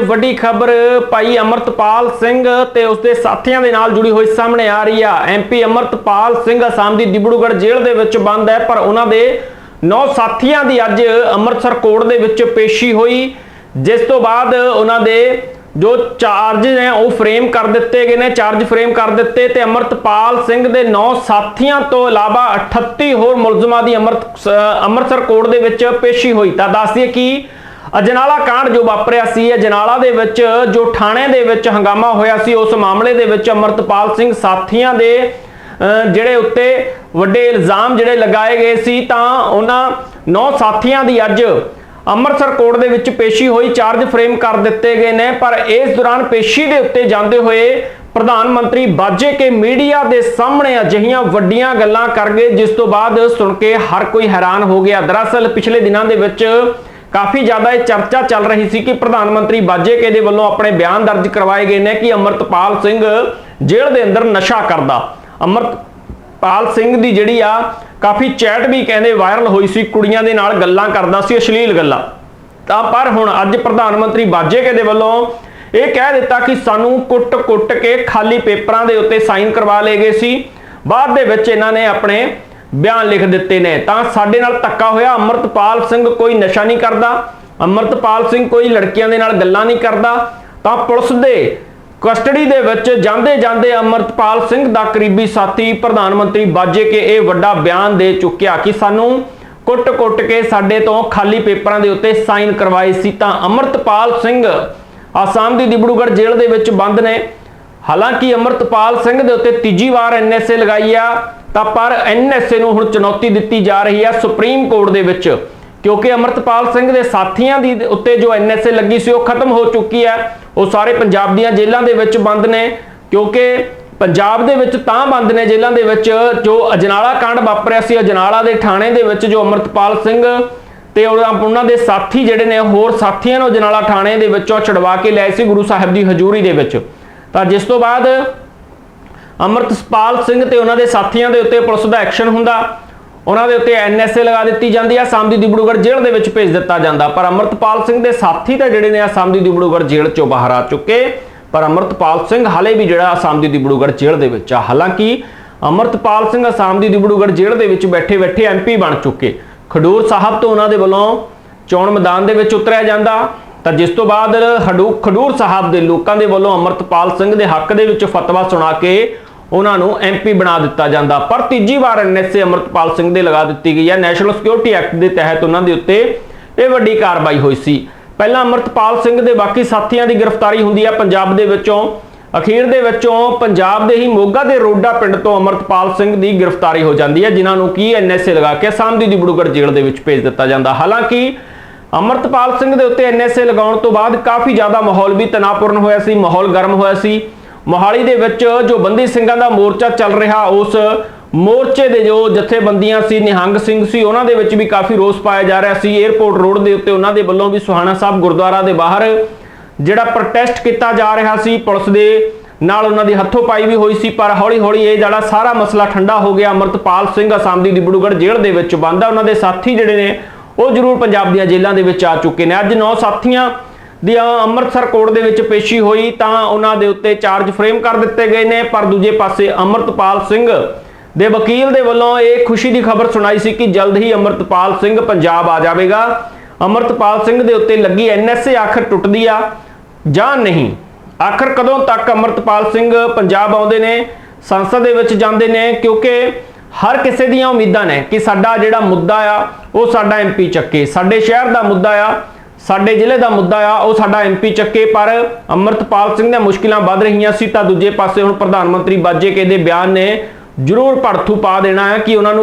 ਵੱਡੀ ਖਬਰ ਭਾਈ ਅਮਰਤਪਾਲ ਸਿੰਘ ਤੇ ਉਸਦੇ ਸਾਥੀਆਂ ਦੇ ਨਾਲ ਜੁੜੀ ਹੋਈ ਸਾਹਮਣੇ ਆ ਰਹੀ ਆ। ਐਮਪੀ ਅਮਰਤਪਾਲ ਸਿੰਘ ਅਸਾਮ ਦੀ ਡਿਬੜੂਗੜ੍ਹ ਜੇਲ੍ਹ ਦੇ ਵਿੱਚ ਬੰਦ ਹੈ, ਪਰ ਉਹਨਾਂ ਦੇ ਨੌ ਸਾਥੀਆਂ ਦੀ ਅੱਜ ਅੰਮ੍ਰਿਤਸਰ ਕੋਰਟ ਦੇ ਵਿੱਚ ਪੇਸ਼ੀ ਹੋਈ, ਜਿਸ ਤੋਂ ਬਾਅਦ ਉਹਨਾਂ ਦੇ ਜੋ ਚਾਰਜ ਨੇ ਉਹ ਫਰੇਮ ਕਰ ਦਿੱਤੇ ਗਏ ਨੇ ਚਾਰਜ ਫਰੇਮ ਕਰ ਦਿੱਤੇ ਤੇ ਅਮਰਤਪਾਲ ਸਿੰਘ ਦੇ ਨੌ ਸਾਥੀਆਂ ਤੋਂ ਇਲਾਵਾ 38 ਹੋਰ ਮੁਲਜ਼ਮਾਂ ਦੀ ਅੰਮ੍ਰਿਤ ਅੰਮ੍ਰਿਤਸਰ ਕੋਰਟ ਦੇ ਵਿੱਚ ਪੇਸ਼ੀ ਹੋਈ। ਤਾਂ ਦੱਸ ਕਿ ਅਜਨਾਲਾ ਕਾਂਡ ਜੋ ਵਾਪਰਿਆ ਸੀ ਅਜਨਾਲਾ ਦੇ ਵਿੱਚ ਜੋ ਥਾਣੇ ਦੇ ਵਿੱਚ ਹੰਗਾਮਾ ਹੋਇਆ ਸੀ, ਉਸ ਮਾਮਲੇ ਦੇ ਵਿੱਚ ਅਮਰਤਪਾਲ ਸਿੰਘ ਸਾਥੀਆਂ ਦੇ ਜਿਹੜੇ ਉੱਤੇ ਵੱਡੇ ਇਲਜ਼ਾਮ ਜਿਹੜੇ ਲਗਾਏ ਗਏ ਸੀ, ਤਾਂ ਉਹਨਾਂ ਨੌ ਸਾਥੀਆਂ ਦੀ ਅੱਜ ਅੰਮ੍ਰਿਤਸਰ ਕੋਰਟ ਦੇ ਵਿੱਚ ਪੇਸ਼ੀ ਹੋਈ, ਚਾਰਜ ਫਰੇਮ ਕਰ ਦਿੱਤੇ ਗਏ ਨੇ, ਪਰ ਇਸ ਦੌਰਾਨ ਪੇਸ਼ੀ ਦੇ ਉੱਤੇ ਜਾਂਦੇ ਹੋਏ ਪ੍ਰਧਾਨ ਮੰਤਰੀ ਬਾਜੇ ਕੇ ਮੀਡੀਆ ਦੇ ਸਾਹਮਣੇ ਅਜਿਹੀਆਂ ਵੱਡੀਆਂ ਗੱਲਾਂ ਕਰ ਗਏ, ਜਿਸ ਤੋਂ ਬਾਅਦ ਸੁਣ ਕੇ ਹਰ ਕੋਈ ਹੈਰਾਨ ਹੋ ਗਿਆ। ਦਰਅਸਲ, ਪਿਛਲੇ ਦਿਨਾਂ ਦੇ ਵਿੱਚ ਕਾਫੀ ਜ਼ਿਆਦਾ ਇਹ ਚਰਚਾ ਚੱਲ ਰਹੀ ਸੀ ਕਿ ਪ੍ਰਧਾਨ ਮੰਤਰੀ ਬਾਜੇ ਦੇ ਵੱਲੋਂ ਆਪਣੇ ਬਿਆਨ ਦਰਜ ਕਰਵਾਏ ਗਏ ਨੇ ਕਿ ਅਮਰਤਪਾਲ ਸਿੰਘ ਜੇਲ੍ਹ ਦੇ ਅੰਦਰ ਨਸ਼ਾ ਕਰਦਾ। ਅਮਰਤਪਾਲ ਸਿੰਘ ਦੀ ਜਿਹੜੀ ਆ, ਕਾਫੀ ਚੈਟ ਵੀ ਕਹਿੰਦੇ ਵਾਇਰਲ ਹੋਈ ਸੀ, ਕੁੜੀਆਂ ਦੇ ਨਾਲ ਗੱਲਾਂ ਕਰਦਾ ਸੀ, ਅਸ਼ਲੀਲ ਗੱਲਾਂ। ਤਾਂ ਪਰ ਹੁਣ ਅੱਜ ਪ੍ਰਧਾਨ ਮੰਤਰੀ ਬਾਜੇਕੇ ਦੇ ਵੱਲੋਂ ਇਹ ਕਹਿ ਦਿੱਤਾ ਕਿ ਸਾਨੂੰ ਕੁੱਟ-ਕੁੱਟ ਕੇ ਖਾਲੀ ਪੇਪਰਾਂ ਦੇ ਉੱਤੇ ਸਾਈਨ ਕਰਵਾ ਲਏ ਗਏ ਸੀ। ਬਾਅਦ ਦੇ ਵਿੱਚ ਇਹਨਾਂ ਨੇ ਆਪਣੇ ਬਿਆਨ ਲਿਖ ਦਿੱਤੇ ਨੇ। ਤਾਂ ਸਾਡੇ ਨਾਲ ਧੱਕਾ ਹੋਇਆ। ਅਮਰਤਪਾਲ ਸਿੰਘ ਕੋਈ ਨਸ਼ਾ ਨਹੀਂ ਕਰਦਾ। ਅਮਰਤਪਾਲ ਸਿੰਘ ਕੋਈ ਲੜਕੀਆਂ ਦੇ ਨਾਲ ਗੱਲਾਂ ਨਹੀਂ ਕਰਦਾ। ਤਾਂ ਪੁਲਿਸ ਦੇ ਕਸਟਡੀ ਦੇ ਵਿੱਚ ਜਾਂਦੇ ਜਾਂਦੇ ਅਮਰਤਪਾਲ ਸਿੰਘ ਦਾ ਕਰੀਬੀ ਸਾਥੀ ਪ੍ਰਧਾਨ ਮੰਤਰੀ ਬਾਜੇ ਕੇ ਇਹ ਵੱਡਾ ਬਿਆਨ ਦੇ ਚੁੱਕਿਆ ਕਿ ਸਾਨੂੰ ਕੁੱਟ-ਕੁੱਟ ਕੇ ਸਾਡੇ ਤੋਂ ਖਾਲੀ ਪੇਪਰਾਂ ਦੇ ਉੱਤੇ ਸਾਈਨ ਕਰਵਾਏ ਸੀ। ਤਾਂ ਅਮਰਤਪਾਲ ਸਿੰਘ ਆਸਾਮ ਦੀ ਦਿਬੜੂਗੜ੍ਹ ਜੇਲ੍ਹ ਦੇ ਵਿੱਚ ਬੰਦ ਨੇ। ਹਾਲਾਂਕਿ ਅਮਰਤਪਾਲ ਸਿੰਘ ਦੇ ਉੱਤੇ ਤੀਜੀ ਵਾਰ ਐਨਐਸਏ ਲਗਾਈ ਆ, ਤਾਂ ਪਰ ਐਨਐਸਏ ਨੂੰ ਹੁਣ ਚੁਣੌਤੀ ਦਿੱਤੀ ਜਾ ਰਹੀ ਹੈ ਸੁਪਰੀਮ ਕੋਰਟ ਦੇ ਵਿੱਚ, ਕਿਉਂਕਿ ਅਮਰਤਪਾਲ ਸਿੰਘ ਦੇ ਸਾਥੀਆਂ ਦੀ ਉੱਤੇ ਜੋ ਐਨਐਸਏ ਲੱਗੀ ਸੀ, ਉਹ ਖਤਮ ਹੋ ਚੁੱਕੀ ਹੈ ਉਹ ਸਾਰੇ ਪੰਜਾਬ ਦੀਆਂ ਜੇਲ੍ਹਾਂ ਦੇ ਵਿੱਚ ਬੰਦ ਨੇ, ਕਿਉਂਕਿ ਪੰਜਾਬ ਦੇ ਵਿੱਚ ਤਾਂ ਬੰਦ ਨੇ ਜੇਲ੍ਹਾਂ ਦੇ ਵਿੱਚ ਜੋ ਅਜਨਾਲਾ ਕਾਂਡ ਵਾਪਰਿਆ ਸੀ, ਅਜਨਾਲਾ ਦੇ ਥਾਣੇ ਦੇ ਵਿੱਚ ਜੋ ਅਮਰਤਪਾਲ ਸਿੰਘ ਤੇ ਉਹਨਾਂ ਉਹਨਾਂ ਦੇ ਸਾਥੀ ਜਿਹੜੇ ਨੇ, ਹੋਰ ਸਾਥੀਆਂ ਨੂੰ ਅਜਨਾਲਾ ਥਾਣੇ ਦੇ ਵਿੱਚੋਂ ਛਡਵਾ ਕੇ ਲਿਆਏ ਸੀ ਗੁਰੂ ਸਾਹਿਬ ਦੀ ਹਜ਼ੂਰੀ ਦੇ ਵਿੱਚ। ਤਾਂ ਜਿਸ ਤੋਂ ਬਾਅਦ ਅਮਰਤਪਾਲ ਸਿੰਘ ਤੇ ਉਹਨਾਂ ਦੇ ਸਾਥੀਆਂ ਦੇ ਉੱਤੇ ਪੁਲਿਸ ਦਾ ਐਕਸ਼ਨ ਹੁੰਦਾ, ਉਹਨਾਂ ਦੇ ਉੱਤੇ ਐਨਐਸਏ ਲਗਾ ਦਿੱਤੀ ਜਾਂਦੀ ਆ ਆਸਾਮ ਦੀ ਦਿਬੜੂਗੜ੍ਹ ਜੇਲ੍ਹ ਦੇ ਵਿੱਚ ਭੇਜ ਦਿੱਤਾ ਜਾਂਦਾ। ਪਰ ਅਮਰਤਪਾਲ ਸਿੰਘ ਦੇ ਸਾਥੀ ਤਾਂ ਜਿਹੜੇ ਨੇ ਆਸਾਮ ਦੀ ਦਿਬੜੂਗੜ੍ਹ ਜੇਲ੍ਹ ਚੋਂ ਬਾਹਰ ਆ ਚੁੱਕੇ। ਪਰ ਅਮਰਤਪਾਲ ਸਿੰਘ ਹਾਲੇ ਵੀ ਜਿਹੜਾ ਆਸਾਮ ਦੀ ਦਿਬੜੂਗੜ੍ਹ ਜੇਲ੍ਹ ਦੇ ਵਿੱਚ ਆ। ਹਾਲਾਂਕਿ ਅਮਰਤਪਾਲ ਸਿੰਘ ਆਸਾਮ ਦੀ ਦਿਬੜੂਗੜ੍ਹ ਜੇਲ੍ਹ ਦੇ ਵਿੱਚ ਬੈਠੇ ਬੈਠੇ ਐਮਪੀ ਬਣ ਚੁੱਕੇ। ਖਡੂਰ ਸਾਹਿਬ ਤੋਂ ਉਹਨਾਂ ਦੇ ਵੱਲੋਂ ਚੋਣ ਮੈਦਾਨ ਦੇ ਵਿੱਚ ਉਤਰਿਆ ਜਾਂਦਾ। ਤਾਂ ਜਿਸ ਤੋਂ ਬਾਅਦ ਹਡੂ ਖਡੂਰ ਸਾਹਿਬ ਦੇ ਲੋਕਾਂ ਦੇ ਵੱਲੋਂ ਅਮਰਤਪਾਲ ਸਿੰਘ ਦੇ ਹੱਕ ਦੇ ਵਿੱਚ ਫਤਵਾ ਸੁਣਾ ਕੇ ਉਹਨਾਂ ਨੂੰ ਐਮਪੀ ਬਣਾ ਦਿੱਤਾ ਜਾਂਦਾ। ਪਰ ਤੀਜੀ ਵਾਰ ਐਨਐਸਏ ਅਮਰਤਪਾਲ ਸਿੰਘ ਦੇ ਲਗਾ ਦਿੱਤੀ ਗਈ ਹੈ। ਨੈਸ਼ਨਲ ਸਿਕਿਉਰਿਟੀ ਐਕਟ ਦੇ ਤਹਿਤ ਉਹਨਾਂ ਦੇ ਉੱਤੇ ਇਹ ਵੱਡੀ ਕਾਰਵਾਈ ਹੋਈ ਸੀ। ਪਹਿਲਾਂ ਅਮਰਤਪਾਲ ਸਿੰਘ ਦੇ ਬਾਕੀ ਸਾਥੀਆਂ ਦੀ ਗ੍ਰਿਫਤਾਰੀ ਹੁੰਦੀ ਹੈ ਪੰਜਾਬ ਦੇ ਵਿੱਚੋਂ। ਅਖੀਰ ਦੇ ਵਿੱਚੋਂ ਪੰਜਾਬ ਦੇ ਹੀ ਮੋਗਾ ਦੇ ਰੋਡਾ ਪਿੰਡ ਤੋਂ ਅਮਰਤਪਾਲ ਸਿੰਘ ਦੀ ਗ੍ਰਿਫਤਾਰੀ ਹੋ ਜਾਂਦੀ ਹੈ, ਜਿਨ੍ਹਾਂ ਨੂੰ ਕੀ ਐਨਐਸਏ ਲਗਾ ਕੇ ਆਸਾਮ ਦੀ ਦਿਬੜੂਗੜ੍ਹ ਜੇਲ੍ਹ ਦੇ ਵਿੱਚ ਭੇਜ ਦਿੱਤਾ ਜਾਂਦਾ। ਹਾਲਾਂਕਿ ਅਮਰਤਪਾਲ ਸਿੰਘ ਦੇ ਉੱਤੇ ਐਨਐਸਏ ਲਗਾਉਣ ਤੋਂ ਬਾਅਦ ਕਾਫੀ ਜ਼ਿਆਦਾ ਮਾਹੌਲ ਵੀ ਤਣਾਅਪੂਰਨ ਹੋਇਆ ਸੀ, ਮਾਹੌਲ ਗਰਮ ਹੋਇਆ ਸੀ। ਮੋਹਾਲੀ ਦੇ ਵਿੱਚ ਜੋ ਬੰਦੀ ਸਿੰਘਾਂ ਦਾ ਮੋਰਚਾ ਚੱਲ ਰਿਹਾ, ਉਸ ਮੋਰਚੇ ਦੇ ਜੋ ਜਥੇਬੰਦੀਆਂ ਸੀ, ਨਿਹੰਗ ਸਿੰਘ ਸੀ, ਉਹਨਾਂ ਦੇ ਵਿੱਚ ਵੀ ਕਾਫੀ ਰੋਸ ਪਾਇਆ ਜਾ ਰਿਹਾ ਸੀ। 에ਅਰਪੋਰਟ ਰੋਡ ਦੇ ਉੱਤੇ ਉਹਨਾਂ ਦੇ ਵੱਲੋਂ ਵੀ ਸੁਹਾਣਾ ਸਾਹਿਬ ਗੁਰਦੁਆਰਾ ਦੇ ਬਾਹਰ ਜਿਹੜਾ ਪ੍ਰੋਟੈਸਟ ਕੀਤਾ ਜਾ ਰਿਹਾ ਸੀ, ਪੁਲਿਸ ਦੇ ਨਾਲ ਉਹਨਾਂ ਦੀ ਹੱਥੋਂ ਪਾਈ ਵੀ ਹੋਈ ਸੀ, ਪਰ ਹੌਲੀ ਹੌਲੀ ਇਹ ਜਿਹੜਾ ਸਾਰਾ ਮਸਲਾ ਠੰਡਾ ਹੋ ਗਿਆ। ਅਮਰਤਪਾਲ ਸਿੰਘ ਅਸਾਮ ਦੀ ਦਿਬੜੂਗੜ੍ਹ ਜੇਲ੍ਹ ਦੇ ਵਿੱਚ ਬੰਦ ਆ। ਉਹਨਾਂ ਦੇ ਸਾਥੀ ਜਿਹੜੇ ਨੇ ਉਹ ਜ਼ਰੂਰ ਪੰਜਾਬ ਦੀਆਂ ਜੇਲ੍ਹਾਂ ਦੇ ਵਿੱਚ ਆ ਚੁੱਕੇ ਨੇ। ਅੱਜ ਨੌ ਸਾਥੀਆਂ ਦੀ ਅੰਮ੍ਰਿਤਸਰ ਕੋਰਟ ਦੇ ਵਿੱਚ ਪੇਸ਼ੀ ਹੋਈ ਤਾਂ ਉਹਨਾਂ ਦੇ ਉੱਤੇ ਚਾਰਜ ਫਰੇਮ ਕਰ ਦਿੱਤੇ ਗਏ ਨੇ, ਪਰ ਦੂਜੇ ਪਾਸੇ ਅਮਰਤਪਾਲ ਸਿੰਘ ਦੇ ਵਕੀਲ ਦੇ ਵੱਲੋਂ ਇਹ ਖੁਸ਼ੀ ਦੀ ਖਬਰ ਸੁਣਾਈ ਸੀ ਕਿ ਜਲਦ ਹੀ ਅਮਰਤਪਾਲ ਸਿੰਘ ਪੰਜਾਬ ਆ ਜਾਵੇਗਾ। ਅਮਰਤਪਾਲ ਸਿੰਘ ਦੇ ਉੱਤੇ ਲੱਗੀ ਐਨਐਸਏ ਆਖਰ ਟੁੱਟਦੀ ਆ ਜਾਂ ਨਹੀਂ? ਆਖਰ ਕਦੋਂ ਤੱਕ ਅਮਰਤਪਾਲ ਸਿੰਘ ਪੰਜਾਬ ਆਉਂਦੇ ਨੇ, ਸੰਸਦ ਦੇ ਵਿੱਚ ਜਾਂਦੇ ਨੇ? ਕਿਉਂਕਿ ਹਰ ਕਿਸੇ ਦੀਆਂ ਉਮੀਦਾਂ ਨੇ ਕਿ ਸਾਡਾ ਜਿਹੜਾ ਮੁੱਦਾ ਆ, ਉਹ ਸਾਡਾ ਐਮਪੀ ਚੱਕੇ। ਸਾਡੇ ਸ਼ਹਿਰ ਦਾ ਮੁੱਦਾ ਆ, ਸਾਡੇ ਜ਼ਿਲ੍ਹੇ ਦਾ ਮੁੱਦਾ ਆ, ਉਹ ਸਾਡਾ ਐਮਪੀ ਚੱਕੇ। ਪਰ ਅਮਰਤਪਾਲ ਸਿੰਘ ਦੀਆਂ ਮੁਸ਼ਕਿਲਾਂ ਵੱਧ ਰਹੀਆਂ ਸੀ ਤਾਂ ਦੂਜੇ ਪਾਸੇ ਹੁਣ ਪ੍ਰਧਾਨ ਮੰਤਰੀ ਬਾਜੇ ਕੇ ਦੇ ਬਿਆਨ ਨੇ ਜ਼ਰੂਰ ਭੜਥੂ ਪਾ ਦੇਣਾ ਹੈ ਕਿ ਉਹਨਾਂ ਨੂੰ